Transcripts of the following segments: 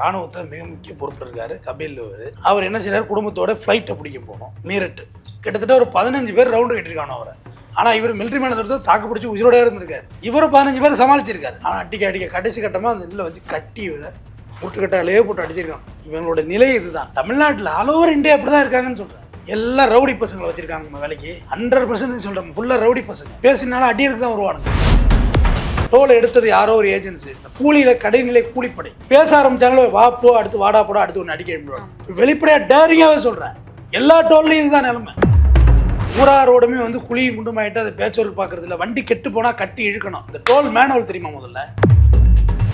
ராணுவத்தில் மிக முக்கிய பொறுப்பில் இருக்காரு கபில் அவர் அவர் என்ன செய்யறார் குடும்பத்தோட ஃப்ளைட்டை பிடிக்க போகணும். மீரட்டு கிட்டத்தட்ட ஒரு பதினஞ்சு பேர் ரவுண்டு கட்டிருக்கானோ அவரை. ஆனால் இவர் மிலிட்ரி மேனத்தோட தாக்கு பிடிச்சி உயிரோட இருந்திருக்காரு. இவரும் பதினஞ்சு பேர் சமாளிச்சிருக்காரு. ஆனால் அடிக்க அடிக்க கடைசி கட்டமாக அந்த நெல்லை வச்சு கட்டி இவரை முட்டுக்கட்டாலே போட்டு அடிச்சிருக்கான். இவங்களோட நிலை இதுதான். தமிழ்நாட்டில் ஆல் ஓவர் இந்தியா அப்படி தான் இருக்காங்கன்னு சொல்கிறேன் எல்லா ரவுடி பசங்களை வச்சிருக்காங்க வேலைக்கு. ஹண்ட்ரட் பர்சன்ட் சொல்கிறேன் ஃபுல்லாக ரவுடி பசங்க. பேசினாலும் அடியிருக்கு தான் வருவானுங்க. டோல் எடுத்தது யாரோ ஒரு ஏஜென்சி. இந்த கூலியில கடைநிலை கூலிப்படை. பேச ஆரம்பிச்சாங்களோ வா போ அடுத்து வாடா போடா அடுத்து ஒன்று அடிக்க முடியும் வெளிப்படையா டேரிங்காவே சொல்றேன். எல்லா டோல்லையும் இதுதான் நிலைமை. ஊரா ரோடுமே வந்து குழியும் குண்டுமாயிட்டு அதை பேச்சோருக்கு பார்க்கறது இல்லை வண்டி கெட்டு போனால் கட்டி இழுக்கணும். இந்த டோல் மேனுவல் தெரியுமா முதல்ல?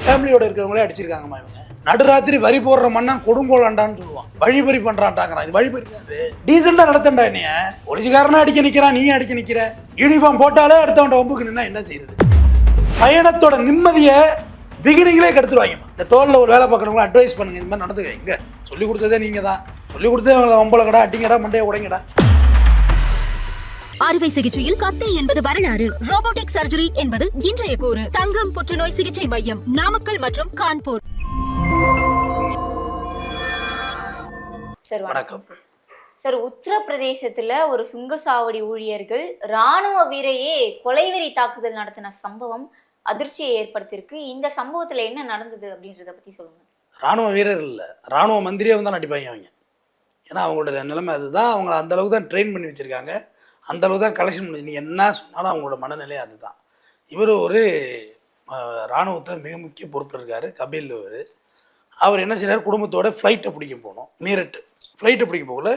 ஃபேமிலியோட இருக்கிறவங்களே அடிச்சிருக்காங்கம்மா இவங்க. நடுராத்திரி வரி போடுற மண்ணன் கொடுங்கோலாண்டான்னு சொல்லுவான். வழிபறி பண்றான்டாங்கிறான் இது வழிபறி அது டீசெண்டா நடத்தண்டா என்னைய. ஒளிச்சுக்காரனா அடிக்க நிக்கிறான் நீ அடிக்க நிக்கிற. யூனிஃபார்ம் போட்டாலே அடுத்தவன் ஒம்புக்கு நின்னா என்ன செய்யறது? பயணத்தோட நிம்மதியை பிகினிங்லே கெடுத்துருவாங்க. இந்த டோலில் ஒரு வேலை பார்க்குறவங்கள அட்வைஸ் பண்ணுங்க. இந்த மாதிரி நடந்துக்க இங்க சொல்லி கொடுத்ததே நீங்க தான் சொல்லி கொடுத்ததே அவங்கள வம்பளங்கடா அடிங்கடா மண்டையை உடைங்கடா. அறுவை சிகிச்சையில் கத்தை என்பது வரலாறு. ரோபோட்டிக் சர்ஜரி என்பது இன்றைய கூறு. தங்கம் புற்றுநோய் சிகிச்சை மையம் நாமக்கல் மற்றும் கான்பூர். சார் வணக்கம். சார் உத்தரப்பிரதேசத்துல ஒரு சுங்கசாவடி ஊழியர்கள் ராணுவ வீரையே கொலைவெறி தாக்குதல் நடத்தின சம்பவம் அதிர்ச்சியை ஏற்படுத்தியிருக்கு. இந்த சம்பவத்துல என்ன நடந்தது அப்படின்றத பத்தி சொல்லுங்க. ராணுவ வீரர் இல்லை. ராணுவ மந்திரியே வந்தாலும் அடிப்பாங்க அவங்க. ஏன்னா அவங்களோட நிலைமை அதுதான். அவங்கள அந்த அளவுக்கு தான் ட்ரெயின் பண்ணி வச்சுருக்காங்க. அந்த அளவுக்கு தான் கலெக்ஷன் பண்ணி நீ என்ன சொன்னாலும் அவங்களோட மனநிலை அதுதான். இவர் ஒரு இராணுவத்தில் மிக முக்கிய பொறுப்பில் இருக்கார் கபில் அவர் அவர் என்ன செய்றாரு? குடும்பத்தோட ஃப்ளைட்டை பிடிக்க போகணும் மீரட்டு. ஃப்ளைட்டை பிடிக்க போகல.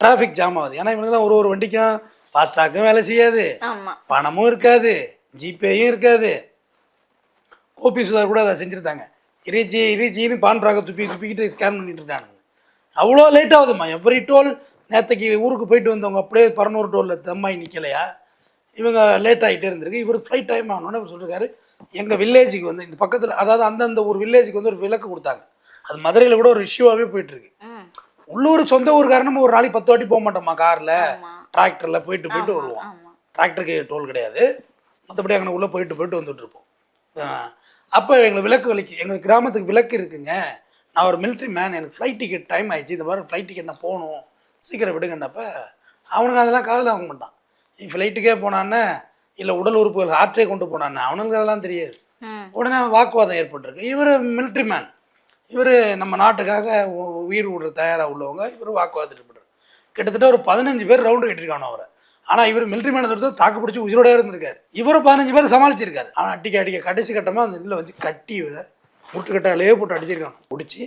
டிராஃபிக் ஜாம் ஆகுது. ஏன்னா இவனுக்கு தான் ஒரு ஒரு வண்டிக்கும் ஃபாஸ்டாக்கும் வேலை செய்யாது. பணமும் இருக்காது. ஜிபேயும் இருக்காது. சுதார் கூட அதை செஞ்சுருந்தாங்க. இறைச்சி இறைச்சின்னு பான்றாக துப்பி துப்பிக்கிட்டு ஸ்கேன் பண்ணிட்டு இருக்கானுங்க அவ்வளோ லேட் ஆகுதும்மா. எவ்ரி டோல் நேற்றுக்கு ஊருக்கு போயிட்டு வந்தவங்க அப்படியே பரநூறு டோலில் தம்மாய் நிற்கலையா இவங்க லேட் ஆகிட்டே இருந்திருக்கு. இவர் ஃப்ளைட் டைம் ஆகணுன்னு அவர் சொல்லியிருக்காரு எங்கள் வில்லேஜுக்கு வந்து இந்த பக்கத்தில் அதாவது அந்தந்த ஒரு வில்லேஜுக்கு வந்து ஒரு விளக்கு கொடுத்தாங்க. அது மதுரையில் கூட ஒரு இஷ்யூவாகவே போயிட்டுருக்கு உள்ளூர் சொந்த ஊர் காரணமாக ஒரு நாளைக்கு பத்து வாட்டி போக மாட்டோம்மா காரில். டிராக்டரில் போயிட்டு போயிட்டு வருவோம். டிராக்டருக்கு டோல் கிடையாது. மற்றபடி அங்கே உள்ளே போயிட்டு போயிட்டு வந்துட்டு இருப்போம். அப்போ எங்களுக்கு விளக்கு வலிக்கு. எங்கள் கிராமத்துக்கு விளக்கு இருக்குங்க. நான் ஒரு மிலிட்ரி மேன் எனக்கு ஃப்ளைட் டிக்கெட் டைம் ஆயிடுச்சு. இந்த மாதிரி ஃப்ளைட் டிக்கெட் நான் போகணும். சீக்கிரம் விடுங்கன்னப்ப அவனுக்கு அதெல்லாம் காதில் வாங்க மாட்டான். நீ ஃப்ளைட்டுக்கே போனான்னா இல்லை உடல் உறுப்புகள் ஹார்ட்டே கொண்டு போனான்னா அவனுக்கு அதெல்லாம் தெரியாது. உடனே வாக்குவாதம் ஏற்பட்டிருக்கு. இவர் மிலிட்ரி மேன் இவர் நம்ம நாட்டுக்காக உ- உயிர் விடுற தயாராக உள்ளவங்க. இவர் வாக்குவாதம் ஏற்பட்டார் கிட்டத்தட்ட ஒரு பதினஞ்சு பேர் ரவுண்டு கட்டிருக்கானோ அவரை. ஆனால் இவர் மிலிட்ரி மேனை தொடுத்து தாக்கு பிடிச்சி உயிரோட இருந்திருக்காரு. இவரும் பதினஞ்சு பேர் சமாளிச்சிருக்காரு. ஆனால் அடிக்க அடிக்க கடைசி கட்டமாக அந்த இதில் வச்சு கட்டி இவரை முட்டுக்கட்டாலே போட்டு அடிச்சிருக்காங்க. பிடிச்சி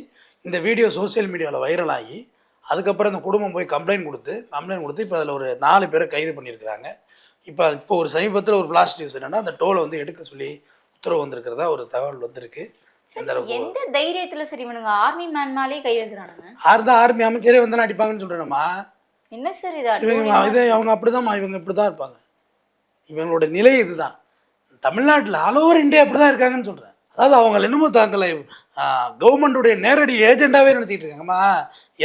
இந்த வீடியோ சோஷியல் மீடியாவில் வைரல் ஆகி அதுக்கப்புறம் இந்த குடும்பம் போய் கம்ப்ளைண்ட் கொடுத்து கம்ப்ளைண்ட் கொடுத்து இப்போ அதில் ஒரு நாலு பேரை கைது பண்ணியிருக்கிறாங்க. இப்போ இப்போ ஒரு சமீபத்தில் ஒரு பிளாஸ்ட் நியூஸ் என்னன்னா அந்த டோலை வந்து எடுக்க சொல்லி உத்தரவு வந்திருக்கிறதா ஒரு தகவல் வந்திருக்கு. எந்த தைரியத்துல சரி இவனுங்க ஆர்மி மேன் மேலே கை வைக்கிறானுங்க. தான் ஆர்மி அமைச்சரே வந்தாலும் அடிப்பாங்கன்னு சொல்கிறேன்மா என்ன சார் இது இவங்க இதே அவங்க அப்படிதாம்மா இவங்க இப்படி தான் இருப்பாங்க. இவங்களோட நிலை இதுதான். தமிழ்நாட்டில் ஆல் ஓவர் இந்தியா இப்படி தான் இருக்காங்கன்னு சொல்கிறேன் அதாவது அவங்க என்னமோ தாங்களை கவர்மெண்ட்டுடைய நேரடி ஏஜெண்டாகவே நினச்சிக்கிட்டு இருக்காங்கம்மா.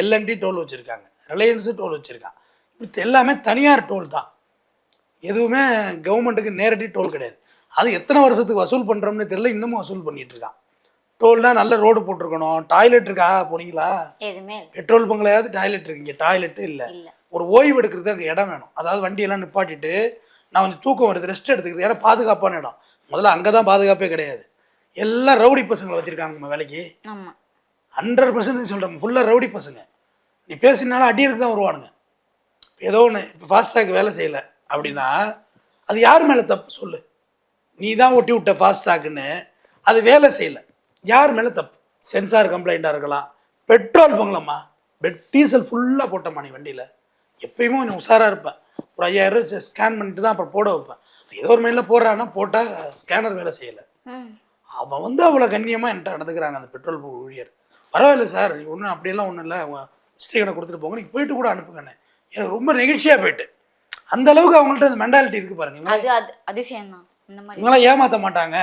எல்என்டி டோல் வச்சுருக்காங்க. ரிலையன்ஸு டோல் வச்சுருக்காங்க. இது எல்லாமே தனியார் டோல் தான். எதுவுமே கவர்மெண்ட்டுக்கு நேரடி டோல் கிடையாது. அது எத்தனை வருஷத்துக்கு வசூல் பண்ணுறோம்னு தெரியல இன்னமும் வசூல் பண்ணிட்டு இருக்கான். டோல்னா நல்ல ரோடு போட்டிருக்கணும். டாய்லெட் இருக்கா? போனீங்களா. பெட்ரோல் பங்களையாவது டாய்லெட் இருக்கு. இங்கே டாய்லெட்டு இல்லை. இல்ல. ஒரு ஓய்வு எடுக்கிறதுக்கு அங்கே இடம் வேணும். அதாவது வண்டியெல்லாம் நிப்பாட்டிட்டு நான் கொஞ்சம் தூக்கம் வருது ரெஸ்ட் எடுத்துக்கிறேன் ஏன்னா பாதுகாப்பான இடம். முதல்ல அங்கே தான் பாதுகாப்பே கிடையாது. எல்லாம் ரவுடி பசங்களை வச்சுருக்காங்க நம்ம வேலைக்கு. ஹண்ட்ரட் பர்சன்ட் சொல்கிறேன் ஃபுல்லாக ரவுடி பசங்க. நீ பேசினாலும் அடியிருக்கு தான் வருவானுங்க. ஏதோ ஒன்று இப்போ ஃபாஸ்டாக் வேலை செய்யலை அப்படின்னா அது யார் மேலே தப்பு சொல்லு. நீ தான் ஒட்டி விட்ட ஃபாஸ்டாக்குன்னு அது வேலை செய்யலை. யார் மேலே தப்பு? சென்சார் கம்ப்ளைண்ட்டாக இருக்கலாம். பெட்ரோல் பங்களம்மா பெட் டீசல் ஃபுல்லாக போட்டம்மா நீ வண்டியில்? எப்பயுமே கொஞ்சம் உஷாராக இருப்பேன். ஒரு ஐயாயிரம் ஸ்கேன் பண்ணிட்டு தான் அப்புறம் போட வைப்பேன். ஏதோ ஒரு மைண்டில் போடுறான்னா போட்டால் ஸ்கேனர் வேலை செய்யலை. அவன் வந்து அவ்வளோ கண்ணியமாக என்கிட்ட நடந்துக்கிறாங்க அந்த பெட்ரோல் ஊழியர். பரவாயில்ல சார் ஒன்றும் அப்படியெல்லாம் ஒன்றும் இல்லை. அவங்க மிஸ்டேக்கனை கொடுத்துட்டு போங்க. நீங்கள் போயிட்டு கூட அனுப்புங்கண்ணே. எனக்கு ரொம்ப நெகிழ்ச்சியாக போயிட்டு. அந்த அளவுக்கு அவங்கள்ட்ட அந்த மென்டாலிட்டி இருக்குது பாருங்க. அதிசயம் இவங்களாம் ஏமாற்ற மாட்டாங்க.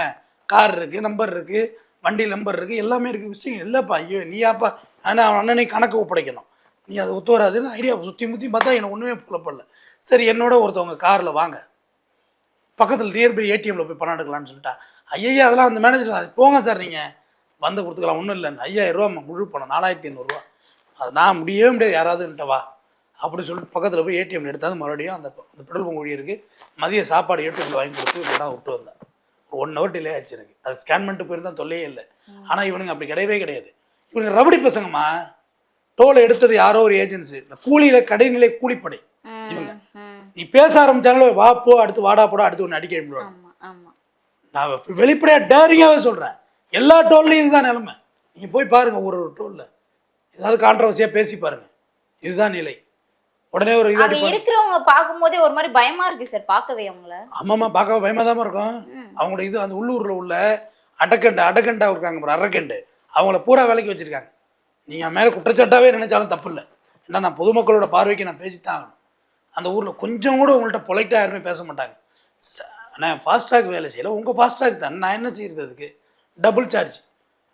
கார் இருக்குது நம்பர் இருக்குது வண்டி நம்பர் இருக்குது எல்லாமே இருக்குது விஷயம் இல்லைப்பா. ஐயோ நீயாப்பா. ஆனால் அவன் அண்ணனை கணக்கு ஒப்படைக்கணும். நீ அதை ஒத்து வராதுன்னு ஐடியா சுற்றி முற்றி பார்த்தா எனக்கு ஒன்றுமே புலப்படல. சரி என்னோட ஒருத்தவங்க காரில் வாங்க. பக்கத்தில் நியர்பை ஏடிஎம்ல போய் பணம் எடுக்கலாம்னு சொல்லிட்டா. ஐயா அதெல்லாம் அந்த மேனேஜர் போங்க சார் நீங்கள் வந்து கொடுத்துக்கலாம் ஒன்றும் இல்லை ஐயாயிரம் ரூபா முழு பணம் நாலாயிரத்தி எண்ணூறுரூவா அது நான் முடியவே முடியாது யாராவது வா. அப்படி சொல்லிட்டு பக்கத்தில் போய் ஏடிஎம் எடுத்தாந்து மறுபடியும் அந்த அந்த பெட்ரோல் பங்க் ஊழியருக்கு மதிய சாப்பாடு ஏடிஎம்ல வாங்கி கொடுத்து இடம் விட்டு வந்தேன் ஒரு ஒன் ஹவர் டிலே ஆச்சு எனக்கு. அது ஸ்கேன் பண்ணிட்டு போயிருந்தா தொல்லையே இல்லை. ஆனால் இவனுங்க அப்படி கிடையவே கிடையாது. இவனுங்க ரபடி பசங்கம்மா. டோலை எடுத்தது யாரோ ஒரு ஏஜென்சி இந்த கூலியில கடைநிலை கூலிப்படை. இவங்க. நீ பேச ஆரம்பிச்சாலும் வா போ அடுத்து வாடா போடா அடுத்து ஒன்று அடிக்க ஆமா நான் வெளிப்படையாக டேரிங்காகவே சொல்கிறேன் எல்லா டோல்லையும் இதுதான் நிலைமை. நீங்கள் போய் பாருங்க ஒரு ஒரு டோலில் ஏதாவது கான்ட்ரவர்சியாக பேசி பாருங்க. இதுதான் நிலை. உடனே ஒரு இதாக இருக்கிறவங்க பார்க்கும்போதே ஒரு மாதிரி பயமா இருக்கு சார் பார்க்கவே அவங்கள. ஆமாம்மா பார்க்க பயமாக இருக்கும். அவங்களோட இது அந்த உள்ளூரில் உள்ள அடக்கண்டு அடக்கண்டா இருக்காங்க பாரு, அரக்கண்டு அவங்கள பூரா வேலைக்கு வச்சுருக்காங்க. நீங்கள் மேலே குற்றச்சாட்டாகவே நினைச்சாலும் தப்பு இல்லை ஏன்னா நான் பொதுமக்களோட பார்வைக்கு நான் பேசித்தான் ஆகணும். அந்த ஊரில் கொஞ்சம் கூட உங்கள்கிட்ட பொலைட்டாக யாருமே பேச மாட்டாங்க. நான் ஃபாஸ்ட்ராக் வேலை செய்யலை. உங்கள் ஃபாஸ்ட்ராக் தான். நான் என்ன செய்கிறது அதுக்கு? டபுள் சார்ஜ்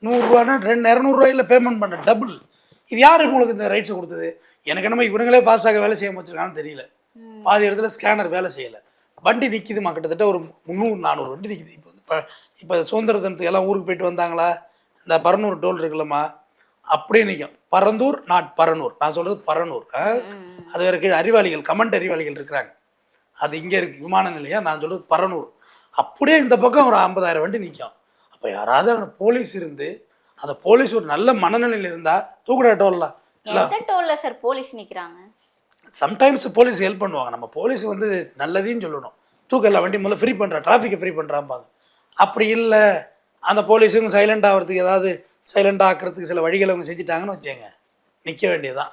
நூறுரூவானா ரெண்டு இரநூறுவாயில் பேமெண்ட் பண்ண டபுள் இது யார் உங்களுக்கு இந்த ரைட்ஸை கொடுத்தது? எனக்கு என்னமோ இவனுங்களே ஃபாஸ்ட்ராக வேலை செய்ய வச்சிருக்காங்கன்னு தெரியல. பாதி இடத்துல ஸ்கேனர் வேலை செய்யலை. வண்டி நிற்கிதுமா கிட்டத்தட்ட ஒரு முந்நூறு நானூறு வண்டி நிற்கிது இப்போ இப்போ இப்போ சுதந்திர தினத்துக்கு எல்லாம் ஊருக்கு போயிட்டு வந்தாங்களா? இந்த பரநூறு டோல் இருக்குல்லம்மா. அப்படியே நிற்கும் பரந்தூர் நாட் பரனூர். நான் சொல்கிறது பரனூர்? அது கீழே அறிவாளிகள் கமெண்ட் அறிவாளிகள் இருக்கிறாங்க. அது இங்கே இருக்கு விமான நிலையம். நான் சொல்கிறது பரனூர். அப்படியே இந்த பக்கம் ஒரு ஐம்பதாயிரம் வண்டி நிற்கும் அப்போ யாராவது அவனை போலீஸ் இருந்து அந்த போலீஸ் ஒரு நல்ல மனநிலையில் இருந்தால் தூக்குடா டோல்லாம் டோல்ல சார் போலீஸ் நிக்கிறாங்க? சம்டைம்ஸ் போலீஸ் ஹெல்ப் பண்ணுவாங்க. நம்ம போலீஸ் வந்து நல்லதையும் சொல்லணும். தூக்க எல்லா வண்டி முதல்ல ஃப்ரீ பண்ணுறா டிராஃபிக்கை ஃப்ரீ பண்ணுறாம்பாங்க அப்படி இல்லை. அந்த போலீஸுங்க சைலண்ட் ஆகிறதுக்கு ஏதாவது சைலண்ட் ஆக்கிறதுக்கு சில வழிகளை அவங்க செஞ்சுட்டாங்கன்னு வச்சேங்க நிற்க வேண்டியதுதான்.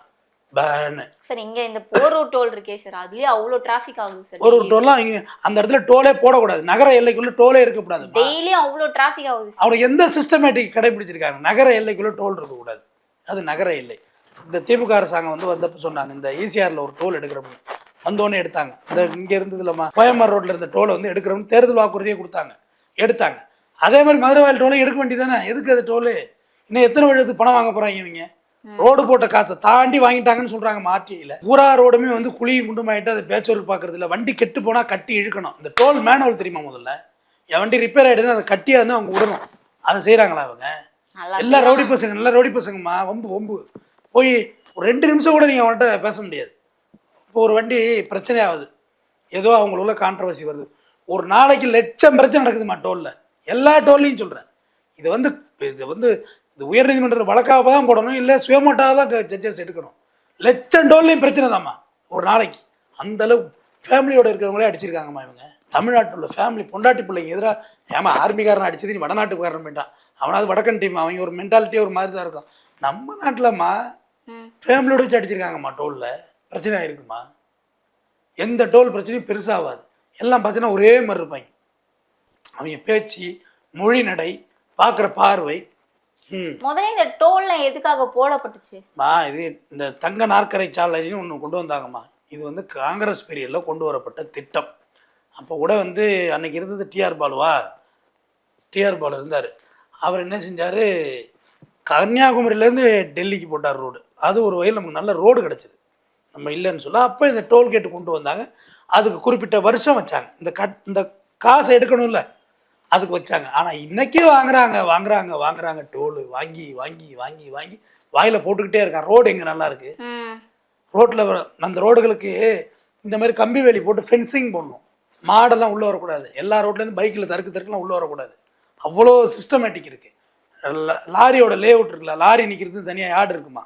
பேன்னு. சார் இங்க இந்த போரூர் டோல் இருக்கே சார். அதுலயே அவ்வளவு டிராஃபிக் ஆகுது சார். ஒரு டோல்லாம் இங்கே அந்த இடத்துல டோலே போடக்கூடாது. நகர எல்லைக்குள்ளே டோலே இருக்கக்கூடாது. டெய்லியும் அவ்வளவு டிராஃபிக் ஆகுது அவங்க எந்த சிஸ்டமேட்டிக் கடைபிடிச்சிருக்காங்க? நகர எல்லைக்குள்ளே டோல் இருக்கக்கூடாது. அது நகர எல்லை. இந்த திமுக அரசாங்கம் வந்து வந்தப்ப சொன்னாங்க இந்த ஈசிஆரில் ஒரு டோல் எடுக்கிறோம்னு. வந்தோடனே எடுத்தாங்க. இந்த இங்கே இருந்தது இல்லைம்மா கோயம்பர் ரோட்டில் இருந்த டோலை வந்து எடுக்கிறோம்னு தேர்தல் வாக்குறுதியே கொடுத்தாங்க. எடுத்தாங்க. அதே மாதிரி மதுரை வாயில் டோலை எடுக்க வேண்டியதானே எதுக்கு அது டோலு? இன்னும் எத்தனை வருடத்துக்கு பணம் வாங்க போகிறாங்க இவங்க? ரோடு போட்ட காசை தாண்டி வாங்கிட்டாங்கன்னு சொல்கிறாங்க மார்டியில் பூரா ரோடுமே வந்து குழியும் குண்டுமாயிட்டு அதை பேச்சோருக்கு பார்க்கறது இல்லை. வண்டி கெட்டு போனால் கட்டி இழுக்கணும். இந்த டோல் மேனுவல் தெரியுமா முதல்ல? என் வண்டி ரிப்பேர் ஆகிடுதுன்னு அதை கட்டியாக வந்து அவங்க விடணும். அதை செய்கிறாங்களா அவங்க? எல்லா ரவுடி பசங்க நல்ல ரவுடி பசங்கம்மா. வம்பு வம்பு. போய் ஒரு ரெண்டு நிமிஷம் கூட நீங்கள் அவன்கிட்ட பேச முடியாது. இப்போ ஒரு வண்டி பிரச்சனை ஆகுது ஏதோ அவங்களுக்குள்ள கான்ட்ரவர்சி வருது. ஒரு நாளைக்கு லட்சம் பிரச்சனை நடக்குதுமா டோலில். எல்லா டோல்லையும் சொல்கிறேன் இது வந்து இது வந்து இது உயர்நீதிமன்றத்தில் வழக்காக தான் போடணும் இல்லை சுயமோட்டாக தான் ஜட்ஜஸ் எடுக்கணும். லட்சம் டோல்லையும் பிரச்சனை தாம்மா ஒரு நாளைக்கு. அந்த அளவு ஃபேமிலியோட இருக்கிறவங்களே அடிச்சிருக்காங்கம்மா இவங்க. தமிழ்நாட்டில் உள்ள ஃபேமிலி பொண்டாட்டி பிள்ளைங்க எதிராக ஏமா ஆர்மிக்காரன் அடிச்சது நீ வடநாட்டுக்காரன் போயிட்டான் அவனாவது வடக்கன் டீம் அவங்க ஒரு மென்டாலிட்டியே ஒரு மாதிரி தான் இருக்கும். நம்ம நாட்டிலம்மா. ஃபேமிலியோட வச்சு அடிச்சிருக்காங்கம்மா டோலில். பிரச்சனை ஆயிருக்குமா எந்த டோல் பிரச்சனையும் பெருசாகாது எல்லாம் பார்த்தீங்கன்னா ஒரே மாதிரி இருப்பாங்க. அவங்க பேச்சு மொழி நடை பார்க்குற பார்வை முதல்ல இந்த டோல்ல எதுக்காக போடப்பட்டுச்சு? இது இந்த தங்க நாற்கரை சாலைன்னு ஒன்று கொண்டு வந்தாங்கம்மா. இது வந்து காங்கிரஸ் பீரியடில் கொண்டு வரப்பட்ட திட்டம். அப்போ கூட வந்து அன்னைக்கு இருந்தது டிஆர் பாலுவா? டிஆர் பாலு இருந்தார். அவர் என்ன செஞ்சார்? கன்னியாகுமரியிலேருந்து டெல்லிக்கு போட்டார் ரோடு அது ஒரு வகையில் நமக்கு நல்ல ரோடு கிடச்சிது. நம்ம இல்லைன்னு சொல்ல அப்போ இந்த டோல்கேட்டு கொண்டு வந்தாங்க. அதுக்கு குறிப்பிட்ட வருஷம் வச்சாங்க. இந்த கட் இந்த காசை எடுக்கணும்ல. அதுக்கு வச்சாங்க. ஆனால் இன்னைக்கு வாங்குறாங்க வாங்குறாங்க வாங்குறாங்க. டோலு வாங்கி வாங்கி வாங்கி வாங்கி வாயில் போட்டுக்கிட்டே இருக்கான் ரோடு எங்கே நல்லா இருக்கு? ரோட்டில் அந்த ரோடுகளுக்கு இந்த மாதிரி கம்பி வேலி போட்டு ஃபென்சிங் போடணும். மாடெல்லாம் உள்ளே வரக்கூடாது. எல்லா ரோட்லேருந்து பைக்கில் தருக்கு தருக்குலாம் உள்ளே வரக்கூடாது. அவ்வளோ சிஸ்டமேட்டிக் இருக்குது லாரியோட லே அவுட் இருக்குல்ல லாரி நிற்கிறது தனியாக யார்டு இருக்குமா?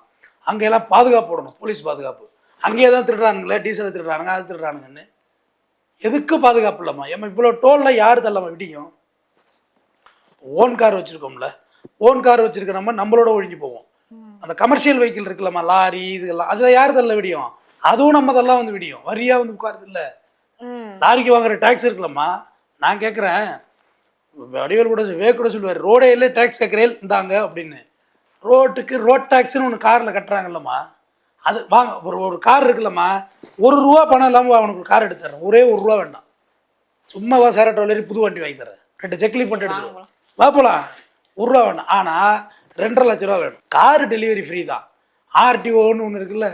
அங்கெல்லாம் பாதுகாப்பு போடணும். போலீஸ் பாதுகாப்பு. அங்கேயே தான் திருடுறானுங்களே டீசலை திருடுறானுங்க அது திருடுறானுங்கன்னு. எதுக்கு பாதுகாப்பு இல்லைம்மா ஏம்மா இவ்வளோ டோலில் யார் தள்ளாம விடியும்? ஓன் கார் வச்சுருக்கோம்ல ஓன் கார் வச்சுருக்க நம்ம நம்மளோட ஒழிஞ்சு போவோம். அந்த கமர்ஷியல் வெஹிக்கிள் இருக்குல்லம்மா லாரி இதெல்லாம் அதில் யார் தள்ள விடியும்? அதுவும் நம்ம தள்ளலாம் வந்து விடியும். வரியாக வந்து உட்காருது இல்லை. லாரிக்கு வாங்குற டேக்ஸ் இருக்குல்லம்மா. நான் கேட்குறேன் வடிவேல் கூட வே கூட சொல்லுவார் ரோடே இல்லை டேக்ஸ் கேட்குறேன் இந்தாங்க அப்படின்னு. ரோட்டுக்கு ரோட் டேக்ஸ்னு ஒன்று காரில் கட்டுறாங்கல்லம்மா. அது வாங்க ஒரு ஒரு கார் இருக்குல்லம்மா ஒரு ரூபா பணம் இல்லாமல் அவனுக்கு ஒரு கார் எடுத்து தரேன். ஒரே ஒரு ரூபா வேண்டாம். சும்மாவா சேரட்ட வளரி புது வண்டி வாங்கி தரேன். ரெண்டு செக்லி பண்ணிட்டு எடுத்துருவோம் வா போலாம். ஒரு ரூபா வேண்டாம் ஆனால் ரெண்டரை லட்ச ரூபா வேணும். கார் டெலிவரி ஃப்ரீ தான். ஆர்டிஓன்னு ஒன்று இருக்குல்ல?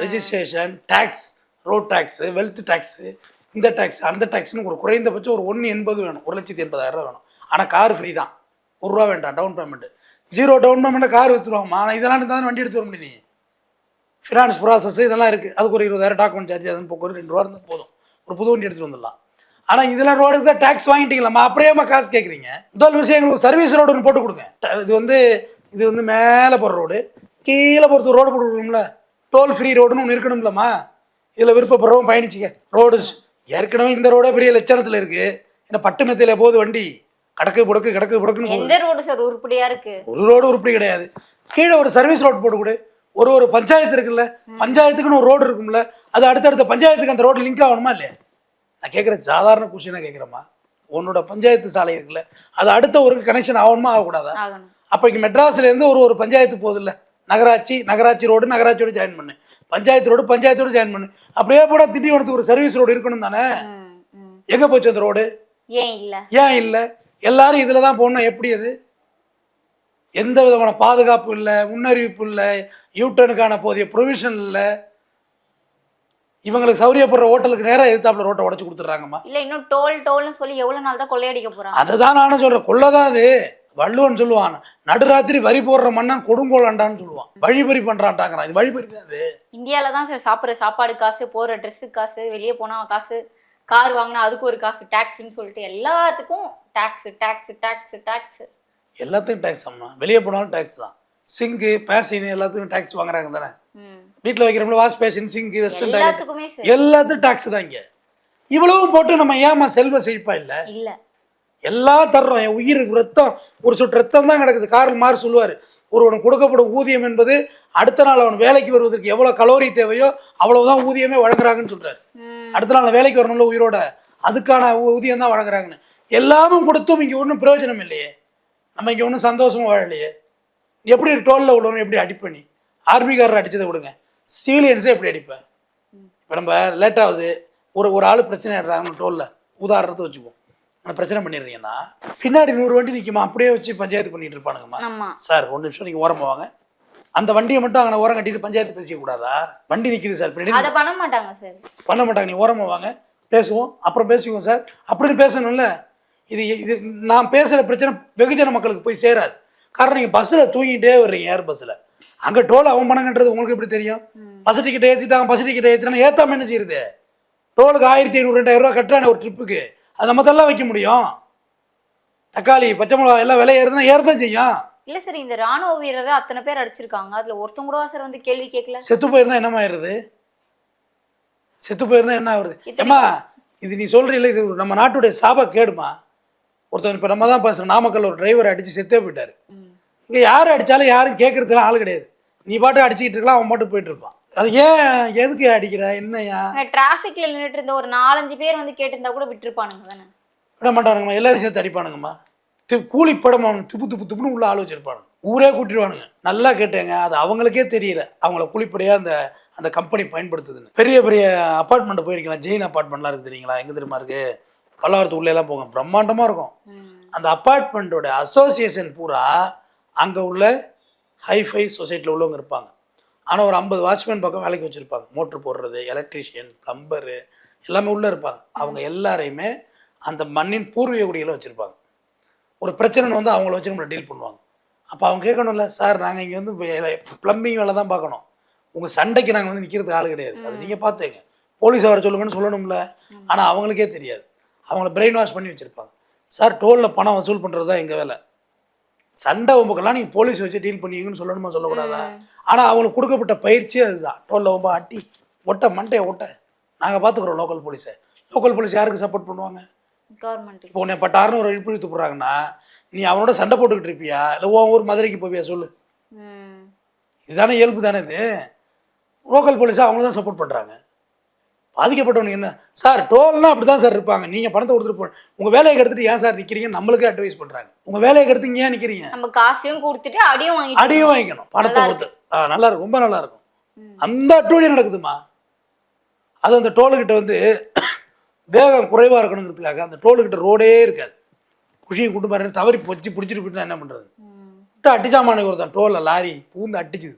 Registration tax road tax wealth tax இந்த டேக்ஸ் அந்த டேக்ஸ்னு ஒரு குறைந்தபட்சம் ஒரு ஒன்று எண்பது வேணும். ஒரு லட்சத்தி எண்பதாயிரம் ரூபா வேணும். ஆனால் கார் ஃப்ரீ தான். ஒரு ரூபா வேண்டாம். டவுன் பேமெண்ட்டு ஜீரோ டவுன் பேமெண்ட்டில் கார் விற்றுருவாங்கம்மா ஆனால் இதெல்லாம் இருந்தால் வண்டி எடுத்து வர முடியும் நீ? ஃபினான்ஸ் ப்ராசஸ் இதெல்லாம் இருக்குது அதுக்கு ஒரு இருபதாயிரம் டாக்குமெண்ட் சார்ஜ் அதுன்னு போக்கு. ரெண்டு ரூபா இருந்தால் போதும். ஒரு புது வண்டி எடுத்துகிட்டு வந்துடலாம். ஆனால் இதெல்லாம் ரோடுக்கு தான் டேக்ஸ் வாங்கிட்டீங்களாம்மா? அப்படியேம்மா காசு கேட்குறீங்க முதல் விஷயம் எங்களுக்கு சர்வீஸ் ரோடு ஒன்று போட்டு கொடுங்க. இது வந்து இது வந்து மேலே போகிற ரோடு கீழே போகிறது ரோடு போட்டு கொடுக்கணும்ல டோல் ஃப்ரீ ரோடுன்னு ஒன்று இருக்கணும்லம்மா. இதில் விருப்பப்படுறவங்க பயணிச்சிக்க. ரோடு ஏற்கனவே இந்த ரோடே பெரிய லட்சணத்தில் இருக்குது என்ன பட்டு மெத்தையில் போகுது வண்டி. கடக்கு புடக்கு கடக்கு புடக்குன்னு எந்த ரோடு சார் உருப்படியா இருக்கு? ஒரு ரோடு உருப்படி கிடையாது. கீழே ஒரு சர்வீஸ் ரோடு போட்டு கொடு. ஒரு ஒரு பஞ்சாயத்து இருக்குல்ல. பஞ்சாயத்துக்குன்னு ஒரு ரோடு இருக்கும்ல. அது அடுத்தடுத்த பஞ்சாயத்துக்கு அந்த ரோடு லிங்க் ஆகணுமா இல்லையா? நான் கேட்குறது சாதாரண கொஷினாக கேட்குறேம்மா? உன்னோட பஞ்சாயத்து சாலை இருக்குல்ல அது அடுத்த ஒரு கனெக்ஷன் ஆகணுமா ஆகக்கூடாதா? ஆகணும். அப்போ இங்கே மெட்ராஸ்லேருந்து ஒரு ஒரு பஞ்சாயத்து போகுதுல்ல நகராட்சி நகராட்சி ரோடு நகராட்சியோட ஜாயின் பண்ணு. பஞ்சாயத்து ரோடு பஞ்சாயத்தோட ஜாயின் பண்ணு. அப்படியே கூட திண்டிவனத்துக்கு ஒரு சர்வீஸ் ரோடு இருக்கணும் தானே. எங்கே போச்சு அந்த ரோடு ஏன் இல்ல? ஏன் இல்லை? எல்லாரும் இதில் தான் போகணும் எப்படி அது? எந்த விதமான பாதுகாப்பு இல்லை முன்னறிவிப்பு இல்லை யூட்டனுக்கான போதிய ப்ரொவிஷன் இல்லை. இவங்களுக்கு சௌரியப்படுற ஹோட்டலுக்கு நேராக எதிர்த்தாப்புல ரோட்டை உடச்சி கொடுத்துட்றாங்கம்மா. இல்ல இன்னும் டோல் டோல்னு சொல்லி எவ்வளவு நாள் தான் கொள்ளையடிக்க போறாங்க அதுதான் நானும் சொல்கிறேன் கொள்ளதான் அது. வள்ளுவன் சொல்லுவான் நடுராத்திரி வரி போடுற மன்னன் கொடுங்கோலாண்டான்னு சொல்லுவான். வழிபறி பண்ணுறான்ட்டாங்கிறான் இது வழிபறி தான் அது. இந்தியால தான் சார் சாப்பிட்ற சாப்பாடு காசு போற ட்ரெஸ்ஸுக்கு காசு வெளியே போனா காசு கார் வாங்கினா அதுக்கு ஒரு காசு டாக்ஸ்ன்னு சொல்லிட்டு எல்லாத்துக்கும் டாக்ஸ் டாக்ஸ் டாக்ஸ் டாக்ஸ் எல்லாத்துக்கும் டேக்ஸ் அம்மா. வெளியே போனாலும் டேக்ஸ் தான். சிங்கு பேசின் எல்லாத்துக்கும் டேக்ஸ் வாங்குறாங்க தானே. வீட்டில் வைக்கிறோம்ல வாஷ் பேஷன் சிங்கு டாய்லெட் எல்லாத்துக்குமே டாக்ஸ் தான் இங்கே. இவ்வளவும் போட்டு நம்ம ஏமா செல்வ செழிப்பா இல்லை? இல்ல. எல்லாம் தர்றோம். என் உயிர் ரத்தம் ஒரு சொட்டு ரத்தம் தான் கிடக்குது. கார்ல் மார் சொல்லுவார் ஒருவன் கொடுக்கப்படும் ஊதியம் என்பது அடுத்த நாள் அவன் வேலைக்கு வருவதற்கு எவ்வளோ கலோரி தேவையோ அவ்வளவுதான் ஊதியமே வழங்குறாங்கன்னு சொல்றாரு. ம். அடுத்த நாள் வேலைக்கு வரணும்ல உயிரோட? அதுக்கான ஊதியம் தான் வழங்குறாங்கன்னு. எல்லாமும் கொடுத்தும் இங்கே ஒன்றும் பிரயோஜனம் இல்லையே. நம்ம இங்கே ஒன்றும் சந்தோஷமா வாழலையே. எப்படி டோலில் உள்ளவங்க எப்படி அடிப்ப நீ? ஆர்மிக்காரர் அடிச்சதை விடுங்க. சிவிலியன்ஸே எப்படி அடிப்பேன். இப்போ நம்ம லேட் ஆகுது. ஒரு ஒரு ஆள் பிரச்சனை ஆடுறாங்கன்னு டோலில் உதாரணத்தை வச்சுக்குவோம். ஆனால் பிரச்சனை பண்ணிடுறீங்கன்னா பின்னாடி நூறு வண்டி நிற்குமா அப்படியே வச்சு பஞ்சாயத்து பண்ணிட்டு இருப்பானுங்கம்மா. சார் ஒரு நிமிஷம் நீங்கள் ஓரமாக வாங்க. அந்த வண்டியை மட்டும் அங்கே ஓரம் கட்டிட்டு பஞ்சாயத்து பேசிக்க கூடாதா? வண்டி நிற்கிது சார் பின்னாடி. பண்ண மாட்டாங்க சார். பண்ண மாட்டாங்க நீ ஓரமாக வாங்க. பேசுவோம் அப்புறம் பேசிக்குவோம் சார். அப்படின்னு பேசணும்ல. இது இது நான் பேசுகிற பிரச்சனை வெகுஜன மக்களுக்கு போய் சேராது. காரணம் நீங்கள் பஸ்ஸில் தூங்கிட்டே வர்றீங்க ஏர் பஸ்ஸில் அங்கே டோல் அவன் பணங்கன்றது உங்களுக்கு எப்படி தெரியும்? பஸ் டிக்கெட் ஏற்றிட்டாங்க பஸ் டிக்கெட் ஏற்றினா ஏற்றாம என்ன செய்யுது? டோலுக்கு ஆயிரத்தி ஐநூறு ரெண்டாயிரம் ரூபா கட்டுறான ஒரு ட்ரிப்புக்கு. அது நம்ம தள்ள வைக்க முடியும். தக்காளி பச்சை மிளகா எல்லாம் விலை ஏறுதுன்னா ஏறதான் செய்யும். இல்ல சார் இந்த ராணுவ வீரரை அத்தனை பேர் அடிச்சிருக்காங்க. அதுல ஒருத்தவங்க கூடவா சார் வந்து கேள்வி கேட்கல செத்து போயிருந்தா என்னம்மா ஆயிருது செத்து போயிருந்தா என்ன இத்தனை- ஏம்மா இது நீ சொல்றீல்ல இது நம்ம நாட்டுடைய சாப கேடுமா? ஒருத்தன் இப்போ நம்ம தான் பேசுகிறோம் நாமக்கல் ஒரு டிரைவர் அடித்து செத்தே போயிட்டாரு. இங்கே யார் அடித்தாலும் யாரும் கேட்கறதுலாம் ஆள் கிடையாது. நீ பாட்டு அடிச்சுக்கிட்டு இருக்கலாம் அவன் பாட்டு போயிட்டு இருப்பான். அது ஏன் எதுக்கு அடிக்கிற? என்னையா? டிராஃபிக்ல நின்னுட்டு இருந்த ஒரு நாலஞ்சு பேர் வந்து கேட்டிருந்தா கூட விட்டுருப்பானுங்க தானே. விட மாட்டானுங்கம்மா எல்லாரும் சேர்த்து அடிப்பானுங்கம்மா. தி கூலி படம் அவனுக்கு துப்பு துப்பு துப்புன்னு உள்ள ஆள் வச்சிருப்பானுங்க. ஊரே கூட்டிடுவானுங்க. நல்லா கேட்டேங்க அது அவங்களுக்கே தெரியல. அவங்கள கூலிப்படையாக அந்த அந்த கம்பெனி பயன்படுத்துதுன்னு. பெரிய பெரிய அப்பார்ட்மெண்ட் போயிருக்கலாம். ஜெயின் அப்பார்ட்மெண்ட்லாம் இருக்குது தெரியுங்களா? எங்கே தெரியுமா இருக்கு? பல்லாவரத்து உள்ளே எல்லாம் போங்க. பிரம்மாண்டமாக இருக்கும். அந்த அப்பார்ட்மெண்ட்டோட அசோசியேஷன் பூரா அங்கே உள்ள ஹைஃபை சொசைட்டியில் உள்ளவங்க இருப்பாங்க. ஆனால் ஒரு ஐம்பது வாட்ச்மேன் பக்கம் வேலைக்கு வச்சுருப்பாங்க. மோட்ரு போடுறது எலக்ட்ரீஷியன் ப்ளம்பரு எல்லாமே உள்ளே இருப்பாங்க. அவங்க எல்லாரையுமே அந்த மண்ணின் பூர்வீக குடியில் வச்சுருப்பாங்க. ஒரு பிரச்சனைன்னு வந்து அவங்கள வச்சு நம்மளை டீல் பண்ணுவாங்க. அப்போ அவங்க கேட்கணும்ல சார் நாங்கள் இங்கே வந்து ப்ளம்பிங் வேலை தான் பார்க்கணும். உங்கள் சண்டைக்கு நாங்கள் வந்து நிற்கிறதுக்கு ஆள் கிடையாது. அது நீங்கள் பார்த்துங்க போலீஸ் வர சொல்லுங்கன்னு சொல்லணும்ல. ஆனால் அவங்களுக்கே தெரியாது. அவங்கள பிரெயின் வாஷ் பண்ணி வச்சுருப்பாங்க. சார் டோலில் பணம் வசூல் பண்ணுறது தான் எங்கள் வேலை. சண்டை ஒம்புக்கெல்லாம் நீங்கள் போலீஸ் வச்சு டீல் பண்ணிங்கன்னு சொல்லணுமா சொல்லக்கூடாதா? ஆனால் அவங்களுக்கு கொடுக்கப்பட்ட பயிற்சி அதுதான். டோலில் ஒம்ப அட்டி ஒட்ட மண்டையை ஒட்ட. நாங்கள் பார்த்துக்குறோம் லோக்கல் போலீஸை லோக்கல் போலீஸ் யாருக்கு சப்போர்ட் பண்ணுவாங்க? கவர்மெண்ட் இப்போ உன்னை பட்டாருன்னு ஒரு இழுப்பு இழுத்து போடுறாங்கன்னா நீ அவனோட சண்டை போட்டுக்கிட்டு இருப்பியா? இல்லை உன் ஊர் மதுரைக்கு போவியா சொல்லு. இதுதானே இயல்பு தானே இது? லோக்கல் போலீஸாக அவங்கள தான் சப்போர்ட் பண்ணுறாங்க பாதிக்கப்பட்டவனுக்கு என்ன? சார் டோல்னா அப்படி தான் சார் இருப்பாங்க. நீங்கள் பணத்தை கொடுத்துட்டு போ உங்கள் வேலையை கெடுத்துட்டு ஏன் சார் நிற்கிறீங்க நம்மளுக்கே அட்வைஸ் பண்ணுறாங்க உங்கள் வேலையை இங்க ஏன் நிற்கிறீங்க நம்ம காசையும் கொடுத்துட்டு அடியும் வாங்கிட்டு அடியும் வாங்கிக்கணும். பணத்தை கொடுத்து. ஆ நல்லா இருக்கும். ரொம்ப நல்லா இருக்கும். அந்த அட்டூழியம் நடக்குதுமா? அது அந்த டோலுக்கிட்ட வந்து வேகம் குறைவாக இருக்கணுங்கிறதுக்காக அந்த டோலுக்கிட்ட ரோடே இருக்காது. குஷியை கூட்டு பாருங்க தவறி பொச்சு பிடிச்சிட்டு போயிட்டு என்ன பண்ணுறது அடிச்சாமானுக்கு ஒருத்தன். டோலில் லாரி பூந்து அடிச்சுது.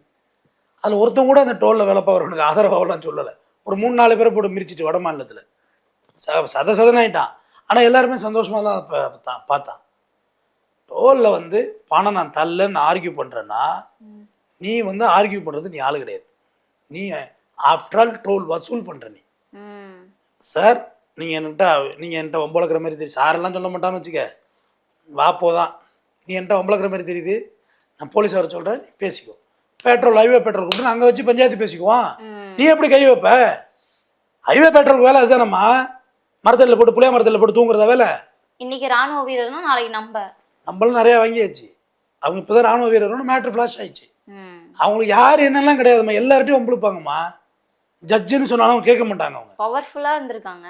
அதில் ஒருத்தன் கூட அந்த டோலில் வேலை பார்க்குறவனுக்கு ஆதரவாகலாம் சொல்லலை. ஒரு மூணு நாலு பேரை போட்டு மிரிச்சிட்டு வட மாநிலத்தில். ச சத சதனாயிட்டான். ஆனால் எல்லாருமே சந்தோஷமாக தான் பா- தான் பார்த்தான். டோலில் வந்து பணம் நான் தள்ளன்னு ஆர்கியூ பண்ணுறேன்னா நீ வந்து ஆர்கியூ பண்ணுறது நீ ஆளு கிடையாது. நீ ஆஃப்டர் ஆல் டோல் வசூல் பண்ணுற நீ. சார் நீங்கள் என்கிட்ட நீங்கள் என்கிட்ட ஒம்பளக்கிற மாதிரி தெரியுது. சாரெல்லாம் சொல்ல மாட்டான்னு வச்சுக்க. வா போதான். நீ என்கிட்ட ஒம்பளக்கிற மாதிரி தெரியுது. நான் போலீஸ் வர சொல்கிறேன் பேசிக்கோ. பெட்ரோல் ஹைவே பெட்ரோல் கொடுத்து அங்கே வச்சு பஞ்சாயத்து பேசிக்குவோம் நீ எப்படி கை வைப்ப? ஹைவே பெட்ரோல் வேலை அதுதானம்மா. மரத்தடியில் போட்டு புளிய மரத்தடியில் போட்டு தூங்குறதா வேலை? இன்னைக்கு ராணுவ வீரர்னா நாளைக்கு நம்ம. நம்மளும் நிறையா வாங்கியாச்சு. அவங்க இப்போ தான் ராணுவ வீரர்னு மேட்ரு ஃப்ளாஷ் ஆயிடுச்சு. அவங்களுக்கு யார் என்னெல்லாம் கிடையாதும்மா. எல்லார்ட்டையும் ஒம்பளுப்பாங்கம்மா ஜட்ஜுன்னு சொன்னாலும் கேட்க மாட்டாங்க அவங்க. பவர்ஃபுல்லா இருந்திருக்காங்க.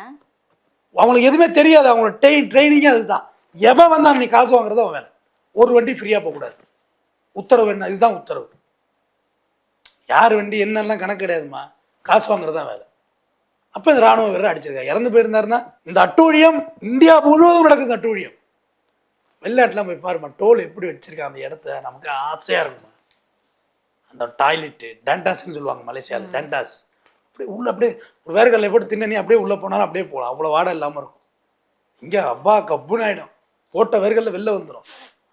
அவங்களுக்கு எதுவுமே தெரியாது. அவங்களோட ட்ரெயின் ட்ரைனிங்கே அதுதான். எவன் வந்தான் நீ காசு வாங்குறது அவன் வேலை. ஒரு வண்டி ஃப்ரீயாக போகக்கூடாது. உத்தரவு என்ன? இதுதான் உத்தரவு. யார் வண்டி என்னெல்லாம் கணக்கு கிடையாதும்மா. காசு வாங்குறது தான் வேலை. அப்போ இந்த ராணுவ வீரர் அடிச்சிருக்காங்க இறந்து போயிருந்தாருன்னா இந்த அட்டூழியம் இந்தியா முழுவதும் நடக்குது அட்டூழியம். வெளிநாட்டுலாம் போய் பாருமா டோல் எப்படி வச்சிருக்காங்க அந்த இடத்த நமக்கு ஆசையாக இருக்குமா அந்த டாய்லெட்டு டேண்டாஸ்ன்னு சொல்லுவாங்க மலேசியாவில் டேண்டாஸ். அப்படியே உள்ள அப்படியே ஒரு வேர்கல்ல போட்டு தின்னி அப்படியே உள்ளே போனாலும் அப்படியே போகலாம். அவ்வளோ வாடை இல்லாமல் இருக்கும். இங்கே அப்பா கப்புன்னு ஆகிடும் போட்ட வேர்கல்ல வெளில வந்துடும்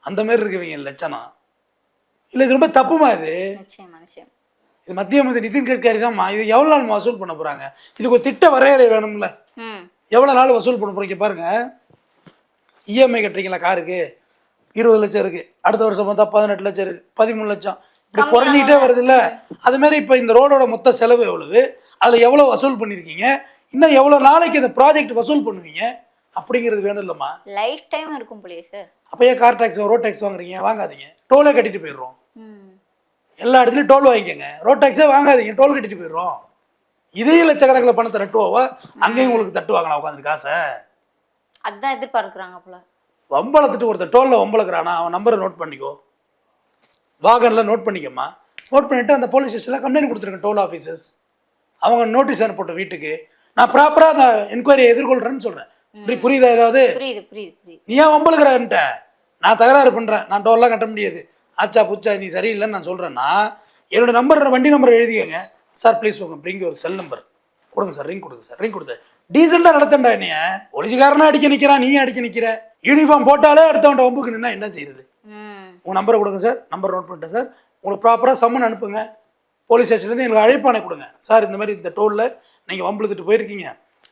அந்த மாதிரி இருக்கு இவங்க லட்சணம். இல்லை இது ரொம்ப தப்புமா இது? இது மத்திய மந்திரி நிதின் கட்கரி தான்மா இது எவ்வளோ நாள் வசூல் பண்ண போகிறாங்க இதுக்கு ஒரு திட்ட வரையறை வேணும்ல. எவ்வளோ நாள் வசூல் பண்ண போறீங்க பாருங்க. இஎம்ஐ கட்டுறீங்களா காருக்கு இருபது லட்சம் இருக்கு. அடுத்த வருஷம் பார்த்தா பதினெட்டு லட்சம் இருக்கு. பதிமூணு லட்சம். இப்படி குறைஞ்சிக்கிட்டே வருது. இல்ல அது மாதிரி இப்போ இந்த ரோடோட மொத்த செலவு எவ்வளவு? அதில் எவ்வளோ வசூல் பண்ணியிருக்கீங்க இன்னும் எவ்வளோ நாளைக்கு இந்த ப்ராஜெக்ட் வசூல் பண்ணுவீங்க? அப்படிங்கிறது வேணும் இல்லைம்மா லைஃப் டைம் இருக்கும் போலயே சார் அப்போ ஏன் கார் டேக்ஸ் ரோட் டேக்ஸ் வாங்குறீங்க? வாங்காதீங்க. டோலே கட்டிட்டு போயிடுறோம். எல்லா இடத்துலையும் டோல் வாங்கிக்கோங்க. ரோட் டேக்ஸே வாங்காதீங்க. டோல் கட்டிட்டு போயிடுறோம். இதே லட்சக்கணக்கில் பணத்தை நட்டுவோவா அங்கேயும் உங்களுக்கு தட்டுவாங்களா? உட்காந்துட்டு காசை? அதான் எதிர்பார்க்குறாங்க போல. வம்பளத்துட்டு ஒருத்தர் டோலில் வம்பளக்குறானா? அவன் நம்பரை நோட் பண்ணிக்கோ. வாகனில் நோட் பண்ணிக்கம்மா. நோட் பண்ணிவிட்டு அந்த போலீஸ் ஸ்டேஷனில் கம்ப்ளைண்ட் கொடுத்துருங்க டோல் ஆஃபீஸர்ஸ் அவங்க நோட்டீஸ் அனுப்பட்டும் வீட்டுக்கு. நான் ப்ராப்பராக அந்த என்கொயரியை எதிர்கொள்கிறேன்னு சொல்கிறேன் இப்படி புரியுதா ஏதாவது? புரியுது புரியுது புரியுது. நீ ஏன் வம்பளுக்குறன்ட்ட நான் தகராறு பண்ணுறேன் நான் டோல்லாம் கட்ட முடியாது. ஆச்சா புச்சா நீ சரியில்லைன்னு நான் சொல்கிறேன்னா என்னோட நம்பர் வண்டி நம்பர் எழுதிக்கங்க. சார் ப்ளீஸ் உங்க பிரிங்க ஒரு செல் நம்பர் கொடுங்க சார் ரிங் கொடுங்க சார் ரிங் கொடுத்து டீசெண்டாக நடத்தண்டா என்னைய? ஒளிச்சிக்காரனா அடிக்க நிற்கிறான் நீ அடிக்க நிற்கிற யூனிஃபார்ம் போட்டாலே அடுத்தவன்ட்ட வம்புக்கு நின்னா என்ன செய்யுது உங்கள் நம்பரை கொடுங்க சார் நம்பர் நோட் பண்ணிட்டேன் சார் உங்களுக்கு ப்ராப்பராக சம்மன் அனுப்புங்க. போலீஸ் ஸ்டேஷன்லேருந்து எங்களுக்கு அழைப்பானை கொடுங்க. சார் இந்த மாதிரி இந்த டோலில் நீங்கள் வம்பளுத்துட்டு போயிருக்கீங்க.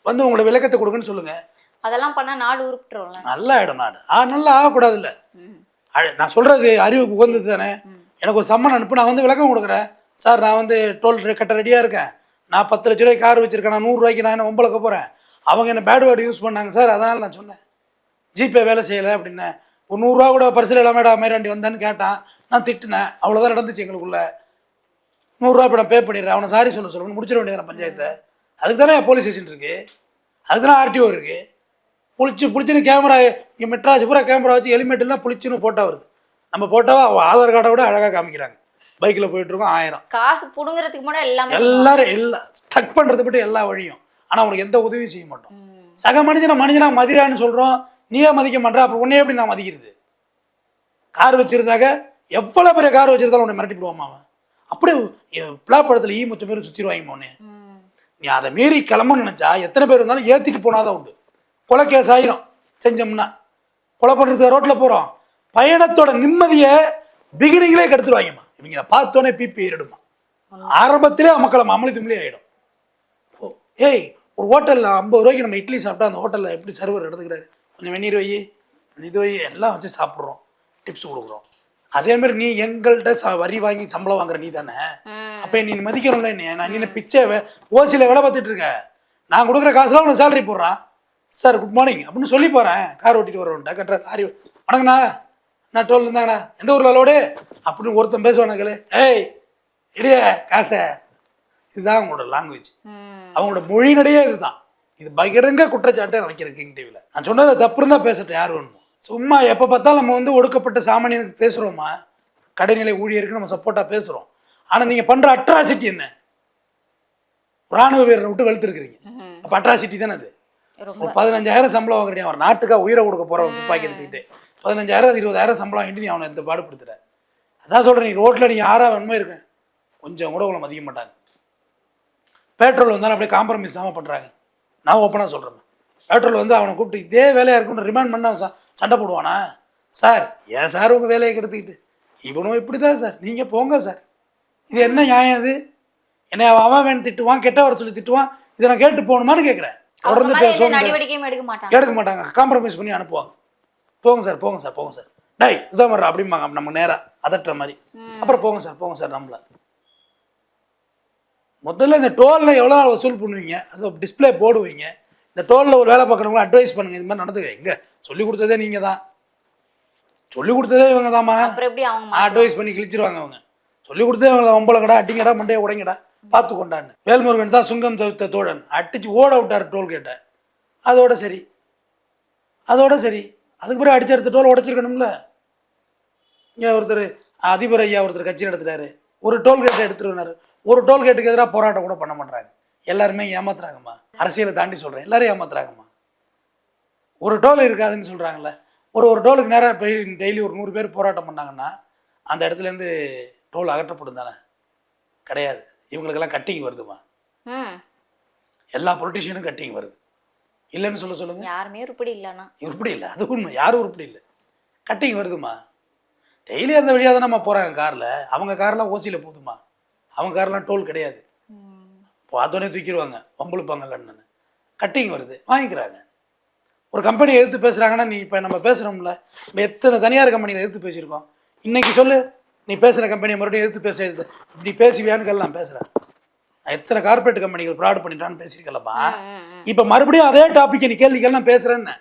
வந்து உங்களோட விளக்கத்தை கொடுங்கன்னு சொல்லுங்கள் அதெல்லாம் பண்ணா நாடு உருப்பிட்டுரும்ல. நல்லா ஆகிடும் நாடு. ஆ நல்லா ஆகக்கூடாதுல்ல. நான் சொல்கிறது அறிவுக்கு உகந்தது தானே? எனக்கு ஒரு சம்மன் அனுப்பு நான் வந்து விளக்கம் கொடுக்குறேன். சார் நான் வந்து டோல் கட்ட ரெடியாக இருக்கேன். நான் பத்து லட்ச ரூபாய்க்கு கார் வச்சுருக்கேன் நான் நூறுரூவாய்க்கு நான் என்ன ஒம்பளக்க போகிறேன் அவங்க என்ன பேட் வேர்டு யூஸ் பண்ணாங்க. சார் அதனால் நான் சொன்னேன். ஜிபே வேலை செய்யலை அப்படின்னேன் ஒரு நூறுரூவா கூட பரிசில் இல்லாமடா மேராண்டி வந்தான்னு கேட்டான். நான் திட்டினேன். அவ்வளோதான் நடந்துச்சு எங்களுக்குள்ள. நூறுரூவா இப்போ நான் பே பண்ணிடுறேன். அவனை சாரி சொல்ல சொல்லணும்னு முடிச்சிட வேண்டியது பஞ்சாயத்தை. அதுக்கு தானே போலீஸ் ஸ்டேஷன் இருக்குது அதுக்கு தானே ஆர்டிஓ இருக்குது புளிச்சு புளிச்சுன்னு கேமரா இங்கே மெட்ராஸ் பூரா கேமரா வச்சு ஹெல்மெட்லாம் புளிச்சுன்னு போட்டோ வருது. நம்ம போட்டோவா ஆதார் கார்டை விட அழகாக காமிக்கிறாங்க. பைக்கில் போயிட்டுருக்கோம் ஆயிரம். காசு புடுங்குறதுக்கு முன்னாடி எல்லாமே எல்லாரும் எல்லா ஸ்டக் பண்ணுறது மட்டும் எல்லா வழியும். ஆனால் உனக்கு எந்த உதவியும் செய்ய மாட்டோம். சக மனுஷனை மனுஷனா மதிரான்னு சொல்கிறோம் நீயே மதிக்க மாட்டேற அப்புறம் உன்னையே எப்படி நான் மதிக்கிறது? கார் வச்சிருந்தாக்க எவ்வளோ பெரிய கார் வச்சிருந்தாலும் உன்னை மிரட்டி விடுவாமா அவன்? அப்படியே பிளாப்படத்தில் ஈ முத்த பேர் சுற்றிடுவாங்க உன்னை. நீ அதை மீறி கிளம்பணும்னு நினச்சா எத்தனை பேர் இருந்தாலும் ஏற்றிட்டு போனாதான் உண்டு. கொலை கேஸ் ஆயிரும் செஞ்சோம்னா. கொலை பண்ணுறதுக்கு ரோட்டில் போகிறோம் பயணத்தோட நிம்மதியை பிகினிங்லேயே கெடுத்துருவாங்கம்மா. இவங்க பார்த்தோன்னே பிபி ஏறிடுமா. ஆரம்பத்திலே மக்களை அமளி தும்ளி ஆகிடும் ஓ ஏய் ஒரு ஹோட்டலில் ஐம்பது ரூபாய்க்கு நம்ம இட்லி சாப்பிட்டா அந்த ஹோட்டலில் எப்படி சர்வர் எடுத்துக்கிறாரு கொஞ்சம் வெந்நீர் வை இது வை எல்லாம் வச்சு சாப்பிட்றோம். டிப்ஸ் கொடுக்குறோம். அதே மாதிரி நீ எங்கள்கிட்ட ச வரி வாங்கி சம்பளம் வாங்குற நீ தானே. அப்போ நீ மதிக்கணும்ல நீ நான் நீ பிச்சை ஓசியில் வேலை பார்த்துட்டு இருக்க நான் கொடுக்குற காசுலாம் உனக்கு சேலரி போடுறான். சார் குட் மார்னிங் அப்படின்னு சொல்லி போகிறேன் கார் ஓட்டிட்டு வரவன்ட்ட கட்டுற லாரி வணக்கண்ணா நான் டோல் இருந்தாங்கண்ணா. எந்த ஊரில் லோடு அப்படின்னு ஒருத்தன் பேசுவானுங்களே ஏய் இடையே காசை. இதுதான் அவங்களோட லாங்குவேஜ். அவங்களோட மொழி நடையே இதுதான். இது பகிரங்க குற்றச்சாட்டை நினைக்கிறேன் கிங் டிவியில் நான் சொன்னதை தப்பு இருந்தால் பேசட்டும் யார் வேணுமோ. சும்மா எப்போ பார்த்தாலும் நம்ம வந்து ஒடுக்கப்பட்ட சாமானியனுக்கு பேசுகிறோமா கடைநிலை ஊழியருக்கு நம்ம சப்போர்ட்டாக பேசுகிறோம் ஆனால் நீங்கள் பண்ணுற அட்ராசிட்டி என்ன? ராணுவ வீரரை விட்டு வெளுத்துருக்கிறீங்க. அப்போ அட்ராசிட்டி தானே அது? ஒரு பதினஞ்சாயிரம் சம்பளம் வாங்குறீங்க அவர் நாட்டுக்காக உயிரை கொடுக்க போகிறவன் துப்பாக்கி எடுத்துக்கிட்டு. பதினஞ்சாயிரம் இருபதாயிரம் சம்பளம் வாங்கிட்டு நீ அவனை இந்த பாடுபடுத்துற அதான் சொல்கிறேன் நீ ரோட்டில் நீங்கள் யாரா வேணுமோ இருக்கேன் கொஞ்சம் கூட உங்களை மதிக்க மாட்டாங்க. பெட்ரோல் வந்தாலும் அப்படியே காம்ப்ரமைஸ் தான் பண்ணுறாங்க நான் ஓப்பனாக சொல்கிறேன் பெட்ரோல் வந்து அவனை கூப்பிட்டு இதே வேலையாக இருக்குன்னு ரிமாண்ட் பண்ண அவன் சண்டை போடுவானா? சார் ஏன் சார் உங்கள் வேலையை கெடுத்துக்கிட்டு? இவனும் இப்படி தான் சார். நீங்கள் போங்க சார். இது என்ன நியாயம் இது? என்னை அவன் வேணும் திட்டுவான் கெட்ட வர சொல்லி திட்டுவான். இதை நான் கேட்டு போகணுமான்னு கேட்குறேன் தொடர்ந்து பேசுவோம் எடுக்க மாட்டாங்க. காம்ப்ரமைஸ் பண்ணி அனுப்புவாங்க. போங்க சார் போங்க சார் போங்க சார். டை இதான் வர்ற அப்படிம்பாங்க. நம்ம நேராக அதட்டுற மாதிரி. அப்புறம் போங்க சார் போங்க சார் நம்மள. முதல்ல இந்த டோலில் எவ்வளோ நாள் வசூல் பண்ணுவீங்க? அது டிஸ்ப்ளே போடுவீங்க. இந்த டோலில் ஒரு வேலை பார்க்குறவங்களும் அட்வைஸ் பண்ணுங்க. இது மாதிரி நடந்துக்க. எங்க? சொல்லி கொடுத்ததே நீங்கள் தான் சொல்லி கொடுத்ததே இவங்க தாம்மா அட்வைஸ் பண்ணி கிழிச்சிருவாங்க அவங்க. சொல்லி கொடுத்தே இவங்க ஒம்பளக்கடா அடிங்கடா மண்டையை உடைங்கடா. பார்த்து கொண்டான்னு வேல்முருகன் தான் சுங்கம் தவிர்த்த தோழன். அடிச்சு ஓட விட்டார் டோல் கேட்ட அதோட சரி. அதோட சரி. அதுக்கு பிறகு அடிச்சு அடுத்த டோல் உடைச்சிருக்கணும்ல. இங்கே ஒருத்தர் அதிபர் ஐயா ஒருத்தர் கட்சி நடத்துறாரு. ஒரு டோல்கேட்டை கேட்டை ஒரு டோல்கேட்டுக்கு எதிராக போராட்டம் கூட பண்ண மாட்டாங்க எல்லாருமே ஏமாத்துறாங்கம்மா. அரசியலை தாண்டி சொல்கிறேன் எல்லாரும் ஏமாத்துறாங்கம்மா. ஒரு டோல் இருக்காதுன்னு சொல்கிறாங்களே ஒரு ஒரு டோலுக்கு நேராக போய் டெய்லி ஒரு நூறு பேர் போராட்டம் பண்ணாங்கன்னா அந்த இடத்துலேருந்து டோல் அகற்றப்படும் தானே? கிடையாது. இவங்களுக்கெல்லாம் கட்டிங் வருதுமா எல்லா பொலிட்டிஷியனும் கட்டிங் வருது. இல்லைன்னு சொல்ல சொல்லுங்க. யாருமே உருப்படி இல்லைன்னா உருப்படி இல்லை. அது உண்மை. யாரும் உருப்படி இல்லை. கட்டிங் வருதுமா டெய்லி அந்த வழியாக தான் நம்ம போகிறாங்க காரில். அவங்க கார்லாம் ஓசியில் போகுதுமா அவங்க கார்லாம் டோல் கிடையாது. பார்த்தோன்னே தூக்கிடுவாங்க. வம்புழுப்பாங்கல்ல அண்ணன் கட்டிங் வருது. வாங்கிக்கிறாங்க. ஒரு கம்பெனி எதிர்த்து பேசுகிறாங்கன்னா நீ இப்போ நம்ம பேசுகிறோம்ல நம்ம எத்தனை தனியார் கம்பெனியில் எதிர்த்து பேசியிருக்கோம். இன்னைக்கு சொல்லு. நீ பேசுகிற கம்பெனியை மறுபடியும் எதிர்த்து பேச இப்படி பேசுவியான்னு நான் பேசுகிறேன் எத்தனை கார்பரேட் கம்பெனிகள் ஃப்ராட் பண்ணிட்டான்னு பேசியிருக்கலப்பா இப்போ மறுபடியும் அதே டாப்பிக்கை நீ கேள்விகள் நான் பேசுகிறேன்னு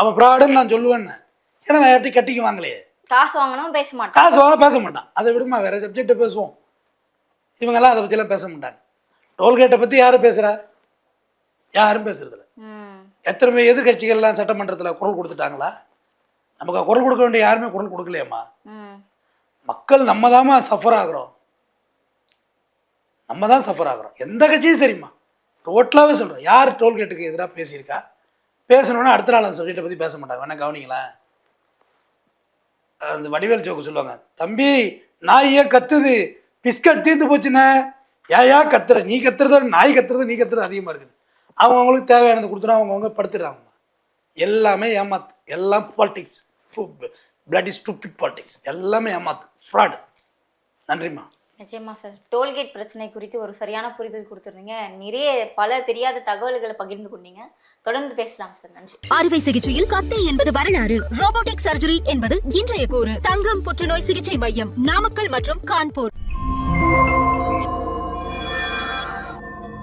அவன் ஃப்ராடுன்னு நான் சொல்லுவேன்னு. ஏன்னா நான் யார்ட்டையும் கட்டிக்கு வாங்கலையே. காசு வாங்கினவன் பேச மாட்டான். காசு வாங்க பேச மாட்டான். அதை விடுமா வேற சப்ஜெக்டை பேசுவோம். இவங்கெல்லாம் அதை பற்றிலாம் பேச மாட்டாங்க. டோல்கேட்டை பற்றி யாரும் பேசுகிறா யாரும் பேசுறதில்ல எத்தனை எதிர்கட்சிகள்லாம் சட்டமன்றத்தில் குரல் கொடுத்துட்டாங்களா? நமக்கு குரல் கொடுக்க வேண்டிய யாருமே குரல் கொடுக்கலையேம்மா. மக்கள் நம்ம தாம்மா சஃபர் ஆகுறோம். நம்ம தான் சஃபர் ஆகிறோம். எந்த கட்சியும் சரிம்மா. டோட்டலாகவே சொல்கிறேன் யார் டோல்கேட்டுக்கு எதிராக பேசியிருக்கா? பேசணுன்னா அடுத்த நாள் அந்த சப்ஜெக்டை பற்றி பேச மாட்டாங்க. வேணா கவனிங்களேன். அந்த வடிவேல் ஜோக்கு சொல்லுவாங்க தம்பி நாய் ஏன் கத்துது? பிஸ்கட் தீர்ந்து போச்சுண்ணே. ஏயா கத்துற? நீ கத்துறத நாய் கத்துறது நீ கத்துறது அதிகமாக இருக்குது. அவங்கவுங்களுக்கு தேவையானது கொடுத்துனா அவங்கவுங்க படுத்துடுறாங்க. எல்லாமே ஏமாத்து. எல்லாம் பாலிடிக்ஸ் பிளட் ஸ்டூபிட் பாலிடிக்ஸ் எல்லாமே ஏமாத்து. ஃப்ராடு நன்றிம்மா. நிச்சயமா சார் டோல்கேட் பிரச்சனை குறித்து ஒரு சரியான புரிதல் கொடுத்துருந்தீங்க. நிறைய பல தெரியாத தகவல்களை பகிர்ந்து கொண்டீங்க. தொடர்ந்து பேசலாம் சார் நன்றி. அறுவை சிகிச்சையில் கத்தை என்பது வரலாறு. ரோபோட்டிக் சர்ஜரி என்பது இன்றைய கூறு. தங்கம் புற்றுநோய் சிகிச்சை மையம் நாமக்கல் மற்றும் கான்பூர்.